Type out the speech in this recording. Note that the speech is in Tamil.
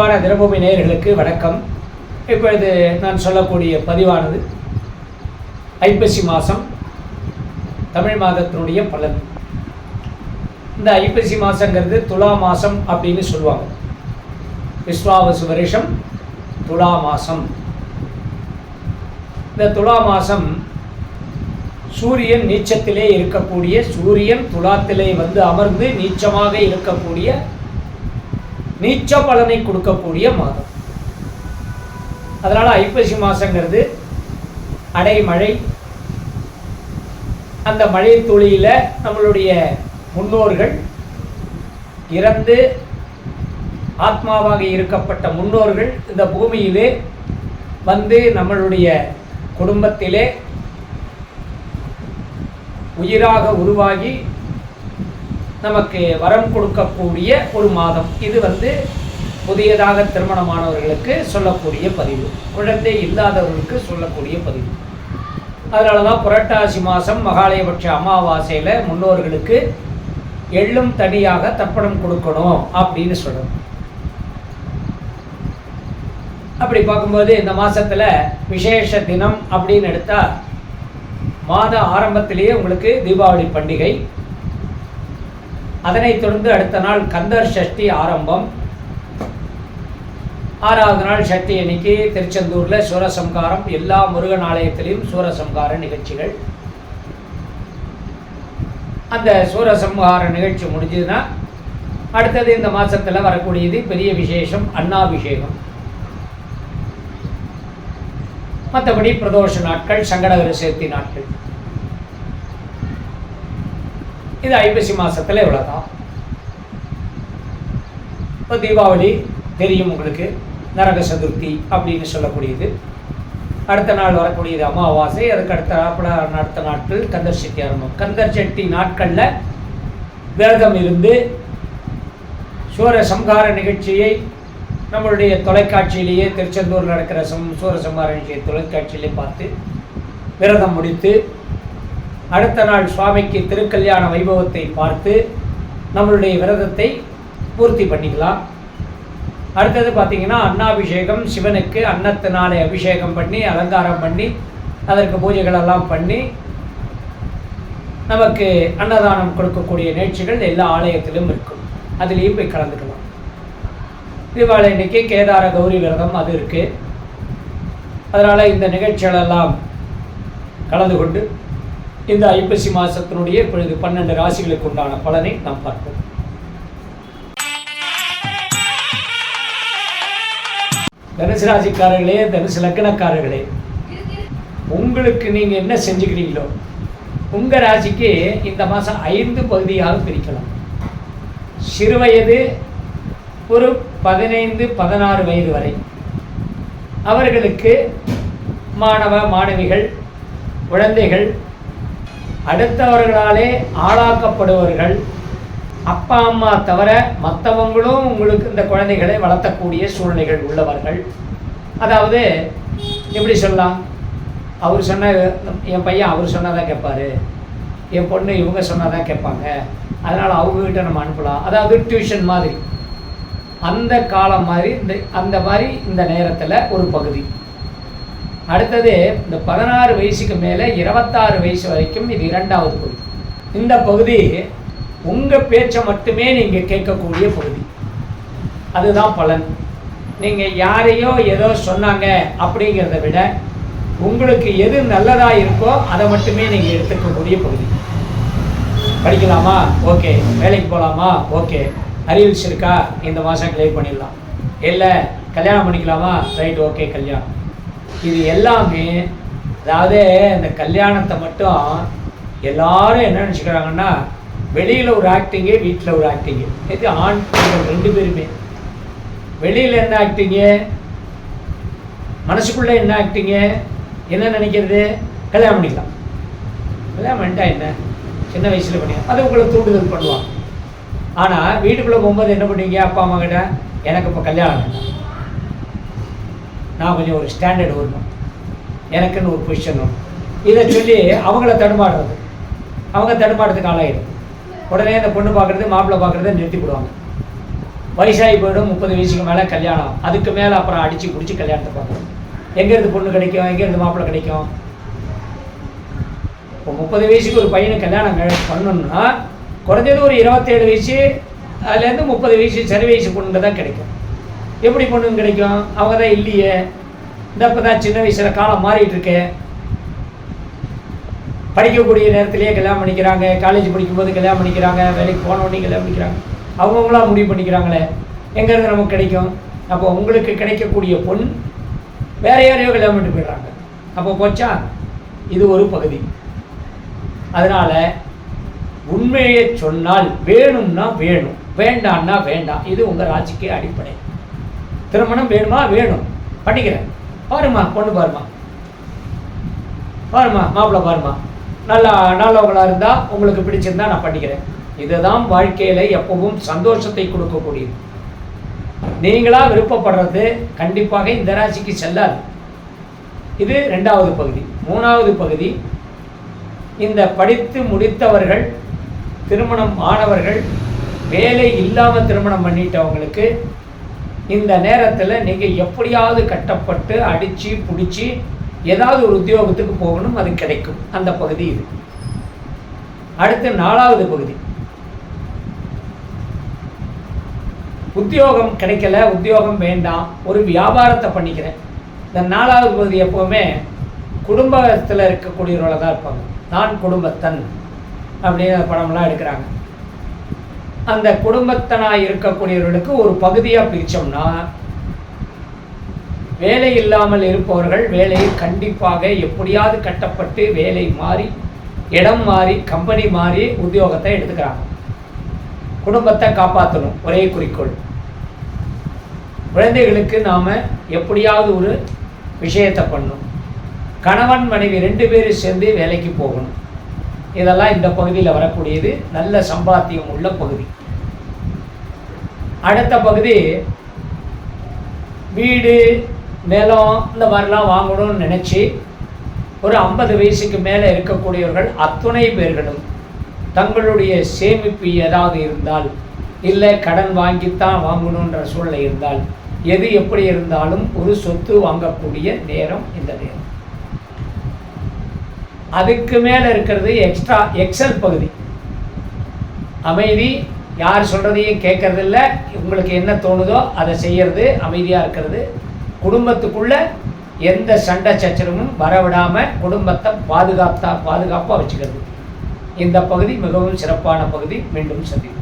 அன்பான தினபூமி நேயர்களுக்கு வணக்கம். இப்பொழுது நான் சொல்லக்கூடிய பதிவானது ஐப்பசி மாதம் தமிழ் மாதத்தினுடைய பலன். இந்த ஐப்பசி மாதங்கிறது துலா மாதம் அப்படின்னு சொல்லுவாங்க. விஸ்வாவசு வருஷம் துலா மாதம் இந்த துலா மாதம் சூரியன் நீச்சத்திலே இருக்கக்கூடிய சூரியன் துலாத்திலே வந்து அமர்ந்து நீச்சமாக இருக்கக்கூடிய நீச்ச பலனை கொடுக்கக்கூடிய மாதம். அதனால் ஐப்பசி மாதங்கிறது அடைமழை அந்த மழை துளியில் நம்மளுடைய முன்னோர்கள் இறந்து ஆத்மாவாக இருக்கப்பட்ட முன்னோர்கள் இந்த பூமியிலே வந்து நம்மளுடைய குடும்பத்திலே உயிராக உருவாகி நமக்கு வரம் கொடுக்கக்கூடிய ஒரு மாதம். இது வந்து புதியதாக திருமணமானவர்களுக்கு சொல்லக்கூடிய பதிவு. குழந்தை இல்லாதவர்களுக்கு சொல்லக்கூடிய பதிவு. அதனால தான் புரட்டாசி மாதம் மகாலயபட்ச அமாவாசையில் முன்னோர்களுக்கு எள்ளும் தனியாக தர்ப்பணம் கொடுக்கணும் அப்படின்னு சொல்லணும். அப்படி பார்க்கும்போது இந்த மாதத்தில் விசேஷ தினம் அப்படின்னு எடுத்தால் மாத ஆரம்பத்திலேயே உங்களுக்கு தீபாவளி பண்டிகை அதனைத் தொடர்ந்து அடுத்த நாள் கந்தர் சஷ்டி ஆரம்பம். ஆறாவது நாள் சஷ்டி அன்னைக்கு திருச்செந்தூரில் சூரசம்காரம் எல்லா முருகன் ஆலயத்திலையும் சூரசம்கார நிகழ்ச்சிகள். அந்த சூரசம்ஹார நிகழ்ச்சி முடிஞ்சதுன்னா அடுத்தது இந்த மாதத்தில் வரக்கூடியது பெரிய விசேஷம் அண்ணாபிஷேகம் மற்றபடி பிரதோஷ நாட்கள் சங்கடகர சேர்த்தி நாட்கள். இது ஐப்பசி மாதத்தில் இவ்வளோதான் இப்போ தீபாவளி தெரியும் உங்களுக்கு. நரக சதுர்த்தி அப்படின்னு சொல்லக்கூடியது. அடுத்த நாள் வரக்கூடியது அமாவாசை அதுக்கு அடுத்த நாட்கள அடுத்த நாட்கள் கந்தர் சட்டி ஆரம்பம். கந்தர் சட்டி நாட்களில் விரதம் இருந்து சூர சம்ஹார நிகழ்ச்சியை நம்மளுடைய தொலைக்காட்சியிலேயே திருச்செந்தூரில் நடக்கிற சம் சூரசம்ஹார நிகழ்ச்சியை தொலைக்காட்சியிலே பார்த்து விரதம் முடித்து அடுத்த நாள் சுவாமிக்கு திருக்கல்யாண வைபவத்தை பார்த்து நம்மளுடைய விரதத்தை பூர்த்தி பண்ணிக்கலாம். அடுத்தது பார்த்தீங்கன்னா அன்னாபிஷேகம் சிவனுக்கு அன்னத்தினாலே அபிஷேகம் பண்ணி அலங்காரம் பண்ணி அதற்கு பூஜைகளெல்லாம் பண்ணி நமக்கு அன்னதானம் கொடுக்கக்கூடிய நிகழ்ச்சிகள் எல்லா ஆலயத்திலும் இருக்கும். அதுலேயும் போய் கலந்துக்கலாம். தீபாவளி இன்னைக்கு கேதார கௌரி விரதம் அது இருக்குது அதனால் இந்த நிகழ்ச்சிகளெல்லாம் கலந்து கொண்டு இந்த ஐப்பசி மாதத்தினுடைய இப்பொழுது பன்னெண்டு ராசிகளுக்கு உண்டான பலனை நாம் பார்ப்போம். தனுசு ராசிக்காரர்களே தனுசு லக்னக்காரர்களே உங்களுக்கு நீங்கள் என்ன செஞ்சுக்கிறீங்களோ உங்கள் ராசிக்கு இந்த மாதம் ஐந்து பகுதியாக பிரிக்கலாம். சிறுவயது ஒரு பதினைந்து பதினாறு வயது வரை. அவர்களுக்கு மாணவ மாணவிகள் குழந்தைகள் அடுத்தவர்களாலே ஆளாக்கப்படுவர்கள் அப்பா அம்மா தவிர மற்றவங்களும் உங்களுக்கு இந்த குழந்தைகளை வளர்த்தக்கூடிய சூழ்நிலைகள் உள்ளவர்கள். அதாவது எப்படி சொல்லலாம்? அவர் சொன்ன என் பையன் அவர் சொன்னதான் கேட்பாரு. என் பொண்ணு இவங்க சொன்னதான் கேட்பாங்க. அதனால் அவங்கக்கிட்ட நம்ம அனுப்பலாம். அதாவது டியூஷன் மாதிரி. அந்த காலம் மாதிரி இந்த அந்த மாதிரி இந்த நேரத்தில் ஒரு பகுதி. அடுத்தது இந்த பதினாறு வயசுக்கு மேலே இருபத்தாறு வயசு வரைக்கும் இது இரண்டாவது பகுதி. இந்த பகுதி உங்கள் பேச்சை மட்டுமே நீங்கள் கேட்கக்கூடிய பகுதி. அதுதான் பலன். நீங்கள் யாரையோ ஏதோ சொன்னாங்க அப்படிங்கிறத விட உங்களுக்கு எது நல்லதாக இருக்கோ அதை மட்டுமே நீங்கள் எடுத்துக்கக்கூடிய பகுதி. படிக்கலாமா? ஓகே. வேலைக்கு போகலாமா ஓகே. அறிவிச்சிருக்கா இருக்கா? இந்த மாதம் கிளியர் பண்ணிடலாம். இல்லை கல்யாணம் பண்ணிக்கலாமா? ரைட் ஓகே கல்யாணம். இது எல்லாமே அதாவது இந்த கல்யாணத்தை மட்டும் எல்லாரும் என்ன நினச்சிக்கிறாங்கன்னா வெளியில் ஒரு ஆக்டிங்கு வீட்டில் ஒரு ஆக்டிங்கு இது ஆண் ரெண்டு பேருமே. வெளியில் என்ன ஆக்டிங்கு மனசுக்குள்ளே என்ன ஆக்டிங்கு என்ன நினைக்கிறது? கல்யாணம் பண்ணிக்கலாம். கல்யாணம் பண்ணிட்டா என்ன? சின்ன வயசில் பண்ணி அது உங்களை தூண்டுதல் பண்ணுவாங்க. ஆனால் வீட்டுக்குள்ளே போகும்போது என்ன பண்ணுவீங்க அப்பா அம்மா கிட்ட? எனக்கு இப்போ கல்யாணம் வேண்டாம். நான் கொஞ்சம் ஒரு ஸ்டாண்டர்ட் வரணும். எனக்குன்னு ஒரு பொசிஷன் வரும் இதை சொல்லி அவங்கள தடுமாடுறது அவங்க தடுமாடுறதுக்கு ஆளாயிடும். உடனே அந்த பொண்ணு பார்க்குறது மாப்பிள்ளை பார்க்குறத நிறுத்தி விடுவாங்க வயசாகி போயிடும் முப்பது வயசுக்கு மேலே கல்யாணம் அதுக்கு மேலே அப்புறம் அடித்து பிடிச்சி கல்யாணத்தை பார்க்கணும். எங்கேருந்து பொண்ணு கிடைக்கும்? எங்கேருந்து மாப்பிள்ளை கிடைக்கும்? இப்போ முப்பது வயசுக்கு ஒரு பையனை கல்யாணம் பண்ணணும்னா குறைஞ்சது ஒரு இருபத்தேழு வயசு அதுலேருந்து முப்பது வயசு சரி வயசு பொண்ணுங்க தான் கிடைக்கும். எப்படி பொண்ணுங்க கிடைக்கும்? அவங்க தான் இல்லையே. இந்த இப்போ தான் சின்ன வயசில் காலம் மாறிட்டு இருக்கு. படிக்கக்கூடிய நேரத்திலேயே கல்யாணம் பண்ணிக்கிறாங்க. காலேஜ் படிக்கும்போது கல்யாணம் பண்ணிக்கிறாங்க. வேலைக்கு போன உடனே கல்யாணம் பண்ணிக்கிறாங்க. அவங்கவுங்களா முடிவு பண்ணிக்கிறாங்களே. எங்கேருந்து நமக்கு கிடைக்கும்? அப்போ உங்களுக்கு கிடைக்கக்கூடிய பொண் வேற யாரையோ கல்யாணம் பண்ணிட்டு போயிடுறாங்க. அப்போ போச்சா? இது ஒரு பகுதி. அதனால் உண்மையை சொன்னால் வேணும்னா வேணும். வேண்டான்னா வேண்டாம். இது உங்கள் ராசிக்கு அடிப்படை. திருமணம் வேணுமா? வேணும். பண்ணிக்கிறேன். பாருமா பொண்ணு பாருமா பாருமா மாப்பிள்ளை பாருமா நல்லா நல்லவங்களாக இருந்தால் உங்களுக்கு பிடிச்சிருந்தா நான் பண்ணிக்கிறேன். இதுதான் வாழ்க்கையில் எப்பவும் சந்தோஷத்தை கொடுக்கக்கூடியது. நீங்களா விருப்பப்படுறது கண்டிப்பாக இந்த ராசிக்கு செல்லாது. இது ரெண்டாவது பகுதி. மூணாவது பகுதி இந்த படித்து முடித்தவர்கள் திருமணம் ஆனவர்கள் வேலை இல்லாமல் திருமணம் பண்ணிட்டவங்களுக்கு இந்த நேரத்தில் நீங்கள் எப்படியாவது கட்டப்பட்டு அடித்து பிடிச்சி ஏதாவது ஒரு உத்தியோகத்துக்கு போகணும் அது கிடைக்கும். அந்த பகுதி இது. அடுத்து நாலாவது பகுதி. உத்தியோகம் கிடைக்கல உத்தியோகம் வேண்டாம் ஒரு வியாபாரத்தை பண்ணிக்கிறேன். இந்த நாலாவது பகுதி எப்போவுமே குடும்பத்தில் இருக்கக்கூடியவர்கள தான் இருப்பாங்க. நான் குடும்பத்தன் அப்படின்னு படம்லாம் எடுக்கிறாங்க. அந்த குடும்பத்தனாக இருக்கக்கூடியவர்களுக்கு ஒரு பகுதியாக பிரித்தோம்னா வேலை இல்லாமல் இருப்பவர்கள் வேலையை கண்டிப்பாக எப்படியாவது கட்டப்பட்டு வேலை மாறி இடம் மாறி கம்பெனி மாறி உத்தியோகத்தை எடுத்துக்கிறாங்க. குடும்பத்தை காப்பாற்றணும் ஒரே குறிக்கோள். குழந்தைகளுக்கு நாம் எப்படியாவது ஒரு விஷயத்தை பண்ணணும். கணவன் மனைவி ரெண்டு பேரும் சேர்ந்து வேலைக்கு போகணும். இதெல்லாம் இந்த பகுதியில் வரக்கூடியது. நல்ல சம்பாத்தியம் உள்ள பகுதி. அடுத்த பகுதி வீடு நிலம் இந்த மாதிரிலாம் வாங்கணும்னு நினச்சி ஒரு ஐம்பது வயசுக்கு மேலே இருக்கக்கூடியவர்கள் அத்துணை பேர்களும் தங்களுடைய சேமிப்பு ஏதாவது இருந்தால் இல்லை கடன் வாங்கித்தான் வாங்கணுன்ற சூழ்நிலை இருந்தால் எது எப்படி இருந்தாலும் ஒரு சொத்து வாங்கக்கூடிய நேரம் இந்த நேரம். அதுக்கு மேலே இருக்கிறது எக்ஸ்ட்ரா எக்ஸல் பகுதி. அமைதி யார் சொல்கிறதையும் கேட்கறதில்ல. உங்களுக்கு என்ன தோணுதோ அதை செய்கிறது அமைதியாக இருக்கிறது. குடும்பத்துக்குள்ளே எந்த சண்டை சச்சரவும் வரவிடாமல் குடும்பத்தை பாதுகாத்தா பாதுகாப்பாக வச்சுக்கிறது. இந்த பகுதி மிகவும் சிறப்பான பகுதி. மீண்டும் சந்திக்கும்